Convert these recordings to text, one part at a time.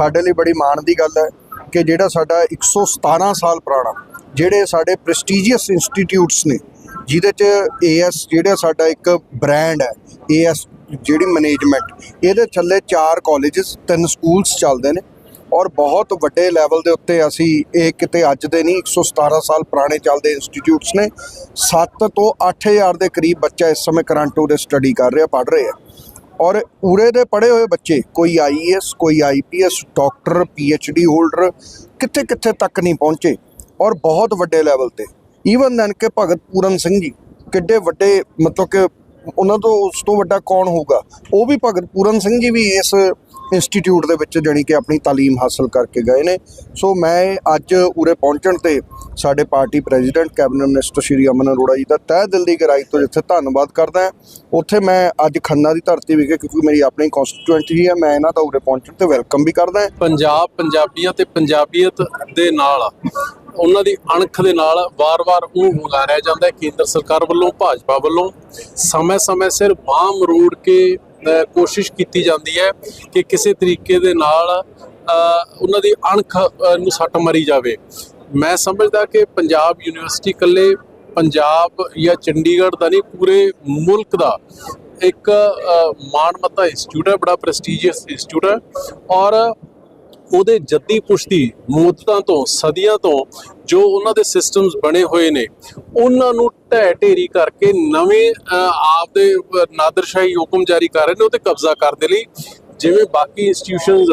ਸਾਡੇ ਲਈ ਬੜੀ ਮਾਣ ਦੀ ਗੱਲ ਹੈ ਕਿ ਜਿਹੜਾ ਸਾਡਾ 117 ਸਾਲ ਪੁਰਾਣਾ, ਜਿਹੜੇ ਸਾਡੇ ਪ੍ਰੈਸਟੀਜੀਅਸ ਇੰਸਟੀਟਿਊਟਸ ਨੇ, ਜਿਹਦੇ ਚ ਏਐਸ ਜਿਹੜਾ ਸਾਡਾ ਇੱਕ ਬ੍ਰਾਂਡ ਹੈ ਏਐਸ ਜਿਹੜੀ ਮੈਨੇਜਮੈਂਟ ਇਹਦੇ ਥੱਲੇ ਚਾਰ ਕਾਲਜਸ ਤਿੰਨ ਸਕੂਲਸ ਚੱਲਦੇ ਨੇ ਔਰ ਬਹੁਤ ਵੱਡੇ ਲੈਵਲ ਦੇ ਉੱਤੇ ਅਸੀਂ ਇਹ ਕਿਤੇ ਅੱਜ ਦੇ ਨਹੀਂ 117 ਸਾਲ ਪੁਰਾਣੇ ਚੱਲਦੇ ਇੰਸਟੀਟਿਊਟਸ ਨੇ 7 ਤੋਂ 8000 ਦੇ ਕਰੀਬ ਬੱਚਾ ਇਸ ਸਮੇਂ ਕਰੰਟ ਦੇ ਸਟੱਡੀ ਕਰ ਰਿਹਾ, ਪੜ੍ਹ ਰਿਹਾ। ਔਰ ਉਰੇ ਦੇ ਪੜ੍ਹੇ ਹੋਏ ਬੱਚੇ, ਕੋਈ ਆਈਏਐਸ ਕੋਈ ਆਈਪੀਐਸ ਡਾਕਟਰ ਪੀਐਚਡੀ ਹੋਲਡਰ ਕਿੱਥੇ ਕਿੱਥੇ ਤੱਕ ਨਹੀਂ ਪਹੁੰਚੇ ਔਰ ਬਹੁਤ ਵੱਡੇ ਲੈਵਲ ਤੇ। ਈਵਨ ਦੈਨ ਕਿ ਭਗਤ ਪੂਰਨ ਸਿੰਘ ਜੀ, ਕਿੱਡੇ ਵੱਡੇ ਮਤਲਬ ਕਿ ਉਹਨਾਂ ਤੋਂ, ਉਸ ਤੋਂ ਵੱਡਾ ਕੌਣ ਹੋਊਗਾ? ਉਹ ਵੀ ਭਗਤ ਪੂਰਨ ਸਿੰਘ ਜੀ ਵੀ ਇਸ ਇੰਸਟੀਚਿਊਟ ਦੇ ਵਿੱਚ ਜਾਣੀ ਕਿ ਆਪਣੀ ਤਾਲੀਮ ਹਾਸਲ ਕਰਕੇ ਗਏ ਨੇ। ਸੋ ਮੈਂ ਅੱਜ ਉਰੇ ਪਹੁੰਚਣ ਤੇ ਸਾਡੇ party president cabinet minister Shri Aman Arora ji ਦਾ ਤਹਿ ਦਿਲ ਦੀ ਗਹਿਰਾਈ ਤੋਂ ਜਿੱਥੇ ਧੰਨਵਾਦ ਕਰਦਾ ਉੱਥੇ ਮੈਂ ਅੱਜ ਖੰਨਾ ਦੀ ਧਰਤੀ ਵਿਖੇ, ਕਿਉਂਕਿ ਮੇਰੀ ਆਪਣੀ ਕਨਸਟੀਟੂਐਂਸੀ ਹੈ ਮੈਂ ਇਹਨਾਂ ਦਾ ਉਰੇ ਪਹੁੰਚਣ ਤੇ ਵੈਲਕਮ ਵੀ ਕਰਦਾ ਪੰਜਾਬ ਪੰਜਾਬੀਆਂ ਤੇ ਪੰਜਾਬੀਅਤ ਦੇ ਨਾਲ, ਉਹਨਾਂ ਦੀ ਅਣਖ ਦੇ ਨਾਲ ਵਾਰ-ਵਾਰ ਉਹ ਹੁੰਗਾਰਿਆ ਜਾਂਦਾ ਹੈ, ਕੇਂਦਰ ਸਰਕਾਰ ਵੱਲੋਂ, ਭਾਜਪਾ ਵੱਲੋਂ। ਸਮੇਂ-ਸਮੇਂ ਸਿਰ ਬਾਹ ਮਰੋੜ ਕੇ ਕੋਸ਼ਿਸ਼ ਕੀਤੀ ਜਾਂਦੀ ਹੈ ਕਿ ਕਿਸੇ ਤਰੀਕੇ ਦੇ ਨਾਲ ਉਹਨਾਂ ਦੀ ਅਣਖ ਨੂੰ ਸੱਟ ਮਾਰੀ ਜਾਵੇ। ਮੈਂ ਸਮਝਦਾ ਕਿ ਪੰਜਾਬ ਯੂਨੀਵਰਸਿਟੀ ਇਕੱਲੇ ਪੰਜਾਬ ਜਾਂ ਚੰਡੀਗੜ੍ਹ ਦਾ ਨਹੀਂ ਪੂਰੇ ਮੁਲਕ ਦਾ ਇੱਕ ਅ, ਮਾਣਮੱਤਾ ਇੰਸਟੀਚਿਊਟ ਹੈ ਬੜਾ ਪ੍ਰੈਸਟੀਜੀਅਸ ਇੰਸਟੀਚਿਊਟ ਹੈ ਔਰ ਉਹਦੇ ਜੱਦੀ ਪੁਸ਼ਤੀ ਮੁੱਦਤਾਂ ਤੋਂ ਸਦੀਆਂ ਤੋਂ ਜੋ ਉਹਨਾਂ ਦੇ ਸਿਸਟਮਸ ਬਣੇ ਹੋਏ ਨੇ ਉਹਨਾਂ ਨੂੰ ਢਹਿ ਢੇਰੀ ਕਰਕੇ ਨਵੇਂ ਆਪ ਦੇ ਨਾਦਰਸ਼ਾਹੀ ਹੁਕਮ ਜਾਰੀ ਕਰ ਰਹੇ ਨੇ ਉਹ ਤੇ ਕਬਜ਼ਾ ਕਰਨ ਦੇ ਲਈ ਜਿਵੇਂ ਬਾਕੀ ਇੰਸਟੀਟਿਊਸ਼ਨਸ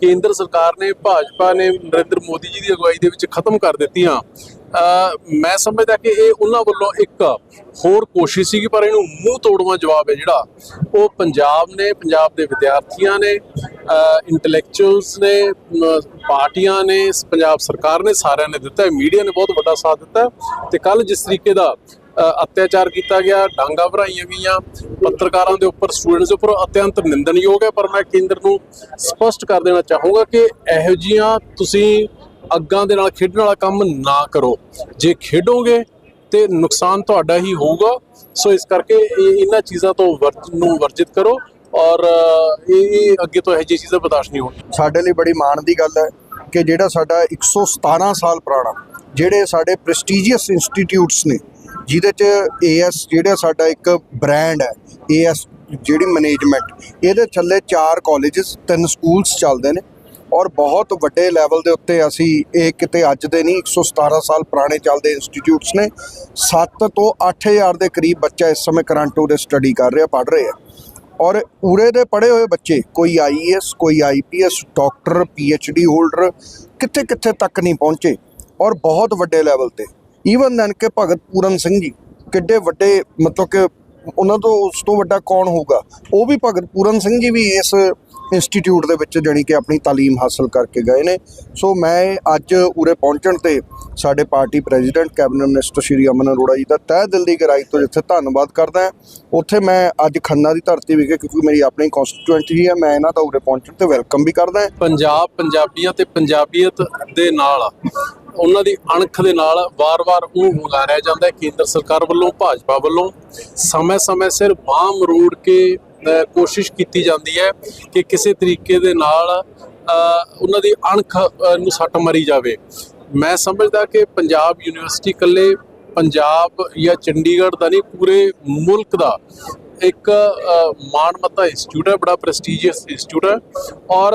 ਕੇਂਦਰ ਸਰਕਾਰ ਨੇ, ਭਾਜਪਾ ਨੇ, ਨਰਿੰਦਰ ਮੋਦੀ ਜੀ ਦੀ ਅਗਵਾਈ ਦੇ ਵਿੱਚ ਖਤਮ ਕਰ ਦਿੱਤੀਆਂ। ਮੈਂ ਸਮਝਦਾ ਕਿ ਇਹ ਉਹਨਾਂ ਵੱਲੋਂ ਇੱਕ ਹੋਰ ਕੋਸ਼ਿਸ਼ ਸੀਗੀ, ਪਰ ਇਹਨੂੰ ਮੂੰਹ ਤੋੜਵਾ ਜਵਾਬ ਹੈ ਜਿਹੜਾ। ਉਹ ਪੰਜਾਬ ਨੇ, ਪੰਜਾਬ ਦੇ ਵਿਦਿਆਰਥੀਆਂ ਨੇ ਇੰਟੈਲੈਕਚੁਅਲਸ ਨੇ ਪਾਰਟੀਆਂ ਨੇ, ਪੰਜਾਬ ਸਰਕਾਰ ਨੇ ਸਾਰਿਆਂ ਨੇ ਦਿੱਤਾ ਮੀਡੀਆ ਨੇ ਬਹੁਤ ਵੱਡਾ ਸਾਥ ਦਿੱਤਾ ਹੈ। ਤੇ ਕੱਲ ਜਿਸ ਤਰੀਕੇ ਦਾ ਅਤਿਆਚਾਰ ਕੀਤਾ ਗਿਆ, ਡਾਂਗਾ ਭਰਾਈਆਂ ਗਈਆਂ, ਪੱਤਰਕਾਰਾਂ ਦੇ ਉੱਪਰ ਸਟੂਡੈਂਟਸ ਦੇ ਉੱਪਰ ਅਤਿਅੰਤ ਨਿੰਦਣਯੋਗ ਹੈ, ਪਰ ਮੈਂ ਕੇਂਦਰ ਨੂੰ ਸਪਸ਼ਟ ਕਰ ਦੇਣਾ ਚਾਹੂੰਗਾ ਕਿ ਇਹੋ ਜੀਆਂ ਤੁਸੀਂ ਅੱਗਾਂ ਦੇ ਨਾਲ ਖੇਡਣ ਵਾਲਾ ਕੰਮ ਨਾ ਕਰੋ। ਜੇ ਖੇਡੋਗੇ ਤੇ ਨੁਕਸਾਨ ਤੁਹਾਡਾ ਹੀ ਹੋਊਗਾ, ਸੋ ਇਸ ਕਰਕੇ ਇਹ- ਇਹਨਾਂ ਚੀਜ਼ਾਂ ਤੋਂ ਵਰਜ ਨੂੰ ਵਰਜਿਤ ਕਰੋ ਔਰ ਇਹ ਅੱਗੇ ਤੋਂ ਇਹੋ ਜਿਹੀ ਚੀਜ਼ਾਂ ਬਰਦਾਸ਼ਤ ਨਹੀਂ ਹੋਣਗੀਆਂ। ਸਾਡੇ ਲਈ ਬੜੀ ਮਾਣ ਦੀ ਗੱਲ ਹੈ ਕਿ ਜਿਹੜਾ ਸਾਡਾ 117 ਸਾਲ ਪੁਰਾਣਾ, ਜਿਹੜੇ ਸਾਡੇ ਪ੍ਰੈਸਟੀਜੀਅਸ ਇੰਸਟੀਟਿਊਟਸ ਨੇ ਜਿਹਦੇ ਚ ਏਐਸ ਜਿਹੜਾ ਸਾਡਾ ਇੱਕ ਬ੍ਰਾਂਡ ਹੈ ਏਐਸ ਜਿਹੜੀ ਮੈਨੇਜਮੈਂਟ ਇਹਦੇ ਥੱਲੇ ਚਾਰ ਕਾਲਜਸ ਤਿੰਨ ਸਕੂਲਸ ਚੱਲਦੇ ਨੇ ਔਰ ਬਹੁਤ ਵੱਡੇ ਲੈਵਲ ਦੇ ਉੱਤੇ ਅਸੀਂ ਇਹ ਕਿਤੇ ਅੱਜ ਦੇ ਨਹੀਂ 117 ਸਾਲ ਪੁਰਾਣੇ ਚੱਲਦੇ ਇੰਸਟੀਚਿਊਟਸ ਨੇ। 7 ਤੋਂ 8000 ਦੇ ਕਰੀਬ ਬੱਚਾ ਇਸ ਸਮੇਂ ਕਰੰਟ ਉਹਦੇ ਸਟੱਡੀ ਕਰ ਰਿਹਾ, ਪੜ੍ਹ ਰਿਹਾ। ਔਰ ਉਰੇ ਦੇ ਪੜ੍ਹੇ ਹੋਏ ਬੱਚੇ, ਕੋਈ ਆਈਏਐਸ ਕੋਈ ਆਈਪੀਐਸ ਡਾਕਟਰ ਪੀਐਚਡੀ ਹੋਲਡਰ ਕਿੱਥੇ ਕਿੱਥੇ ਤੱਕ ਨਹੀਂ ਪਹੁੰਚੇ ਔਰ ਬਹੁਤ ਵੱਡੇ ਲੈਵਲ ਤੇ। ਈਵਨ ਦੈਨ ਕਿ ਭਗਤ ਪੂਰਨ ਸਿੰਘ ਜੀ ਕਿੱਡੇ ਵੱਡੇ ਮਤਲਬ ਕਿ ਉਹਨਾਂ ਤੋਂ ਉਸ ਤੋਂ ਵੱਡਾ ਕੌਣ ਹੋਊਗਾ? ਉਹ ਵੀ ਭਗਤ ਪੂਰਨ ਸਿੰਘ ਜੀ ਵੀ ਇਸ ਇੰਸਟੀਚਿਊਟ ਦੇ ਵਿੱਚ ਜਾਣੀ ਕਿ ਆਪਣੀ ਤਾਲੀਮ ਹਾਸਲ ਕਰਕੇ ਗਏ ਨੇ। ਸੋ ਮੈਂ ਅੱਜ ਉਰੇ ਪਹੁੰਚਣ ਤੇ ਸਾਡੇ party president, cabinet minister Shri Aman Arora ji ਦਾ ਤਹਿ ਦਿਲ ਦੀ ਗਹਿਰਾਈ ਤੋਂ ਜਿੱਥੇ ਧੰਨਵਾਦ ਕਰਦਾ ਹਾਂ, ਉੱਥੇ ਮੈਂ ਅੱਜ ਖੰਨਾ ਦੀ ਧਰਤੀ ਵਿਖੇ ਕਿਉਂਕਿ ਮੇਰੀ ਆਪਣੀ ਕਨਸਟੀਟੂਐਂਸੀ ਹੈ, ਮੈਂ ਇਹਨਾਂ ਦਾ ਉਰੇ ਪਹੁੰਚਣ ਤੇ ਵੈਲਕਮ ਵੀ ਕਰਦਾ ਪੰਜਾਬ ਪੰਜਾਬੀਆਂ ਤੇ ਪੰਜਾਬੀਅਤ ਦੇ ਨਾਲ ਉਹਨਾਂ ਦੀ ਅਣਖ ਦੇ ਨਾਲ ਵਾਰ-ਵਾਰ ਉਹ ਹੁੰਗਾਰਿਆ ਜਾਂਦਾ ਹੈ। ਕੇਂਦਰ ਸਰਕਾਰ ਵੱਲੋਂ ਭਾਜਪਾ ਵੱਲੋਂ ਸਮੇਂ-ਸਮੇਂ ਸਿਰ ਬਾਹ ਮਰੋੜ ਕੇ ਕੋਸ਼ਿਸ਼ ਕੀਤੀ ਜਾਂਦੀ ਹੈ ਕਿ ਕਿਸੇ ਤਰੀਕੇ ਦੇ ਨਾਲ ਉਹਨਾਂ ਦੀ ਅਣਖ ਨੂੰ ਸੱਟ ਮਾਰੀ ਜਾਵੇ। ਮੈਂ ਸਮਝਦਾ ਕਿ ਪੰਜਾਬ ਯੂਨੀਵਰਸਿਟੀ ਇਕੱਲੇ ਪੰਜਾਬ ਜਾਂ ਚੰਡੀਗੜ੍ਹ ਦਾ ਨਹੀਂ ਪੂਰੇ ਮੁਲਕ ਦਾ ਇੱਕ ਅ, ਮਾਣਮੱਤਾ ਇੰਸਟੀਚਿਊਟ ਹੈ ਬੜਾ ਪ੍ਰੈਸਟੀਜੀਅਸ ਇੰਸਟੀਚਿਊਟ ਹੈ। ਔਰ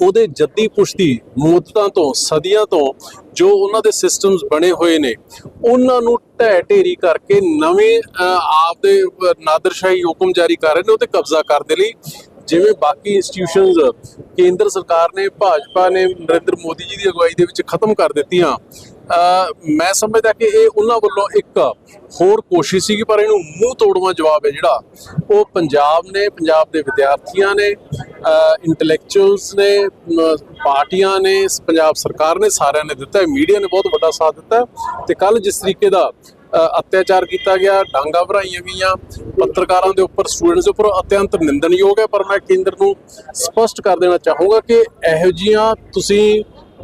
ਉਹਦੇ ਜੱਦੀ ਪੁਸ਼ਤੀ ਮੁੱਦਤਾਂ ਤੋਂ, ਸਦੀਆਂ ਤੋਂ ਜੋ ਉਹਨਾਂ ਦੇ ਸਿਸਟਮਸ ਬਣੇ ਹੋਏ ਨੇ, ਉਹਨਾਂ ਨੂੰ ਢਹਿ ਢੇਰੀ ਕਰਕੇ ਨਵੇਂ ਆਪ ਦੇ ਨਾਦਰਸ਼ਾਹੀ ਹੁਕਮ ਜਾਰੀ ਕਰ ਰਹੇ ਨੇ ਉਹ ਤੇ ਕਬਜ਼ਾ ਕਰਨ ਦੇ ਲਈ। ਜਿਵੇਂ ਬਾਕੀ ਇੰਸਟੀਟਿਊਸ਼ਨਸ ਕੇਂਦਰ ਸਰਕਾਰ ਨੇ, ਭਾਜਪਾ ਨੇ, ਨਰਿੰਦਰ ਮੋਦੀ ਜੀ ਦੀ ਅਗਵਾਈ ਦੇ ਵਿੱਚ ਖਤਮ ਕਰ ਦਿੱਤੀਆਂ। ਮੈਂ ਸਮਝਦਾ ਕਿ ਇਹ ਉਹਨਾਂ ਵੱਲੋਂ ਇੱਕ ਹੋਰ ਕੋਸ਼ਿਸ਼ ਸੀਗੀ, ਪਰ ਇਹਨੂੰ ਮੂੰਹ ਤੋੜਵਾ ਜਵਾਬ ਹੈ ਜਿਹੜਾ ਉਹ ਪੰਜਾਬ ਨੇ, ਪੰਜਾਬ ਦੇ ਵਿਦਿਆਰਥੀਆਂ ਨੇ ਇੰਟੈਲੈਕਚੁਅਲਸ ਨੇ ਪਾਰਟੀਆਂ ਨੇ, ਪੰਜਾਬ ਸਰਕਾਰ ਨੇ ਸਾਰਿਆਂ ਨੇ ਦਿੱਤਾ ਮੀਡੀਆ ਨੇ ਬਹੁਤ ਵੱਡਾ ਸਾਥ ਦਿੱਤਾ ਹੈ ਤੇ ਕੱਲ ਜਿਸ ਤਰੀਕੇ ਦਾ ਅਤਿਆਚਾਰ ਕੀਤਾ ਗਿਆ, ਡਾਂਗਾ ਭਰਾਈਆਂ ਗਈਆਂ, ਪੱਤਰਕਾਰਾਂ ਦੇ ਉੱਪਰ ਸਟੂਡੈਂਟਸ ਦੇ ਉੱਪਰ ਅਤਿਅੰਤ ਨਿੰਦਣਯੋਗ ਹੈ, ਪਰ ਮੈਂ ਕੇਂਦਰ ਨੂੰ ਸਪਸ਼ਟ ਕਰ ਦੇਣਾ ਚਾਹੂੰਗਾ ਕਿ ਇਹੋ ਜੀਆਂ ਤੁਸੀਂ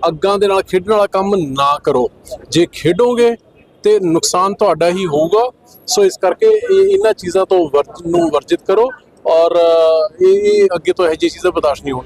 ਅੱਗਾਂ ਦੇ ਨਾਲ ਖੇਡਣ ਵਾਲਾ ਕੰਮ ਨਾ ਕਰੋ। ਜੇ ਖੇਡੋਗੇ ਤੇ ਨੁਕਸਾਨ ਤੁਹਾਡਾ ਹੀ ਹੋਊਗਾ। ਸੋ ਇਸ ਕਰਕੇ ਇਹ- ਇਹਨਾਂ ਚੀਜ਼ਾਂ ਤੋਂ ਵਰਜ ਨੂੰ ਵਰਜਿਤ ਕਰੋ ਔਰ ਇਹ ਅੱਗੇ ਤੋਂ ਇਹੋ ਜਿਹੀ ਚੀਜ਼ਾਂ ਬਰਦਾਸ਼ਤ ਨਹੀਂ ਹੋਣ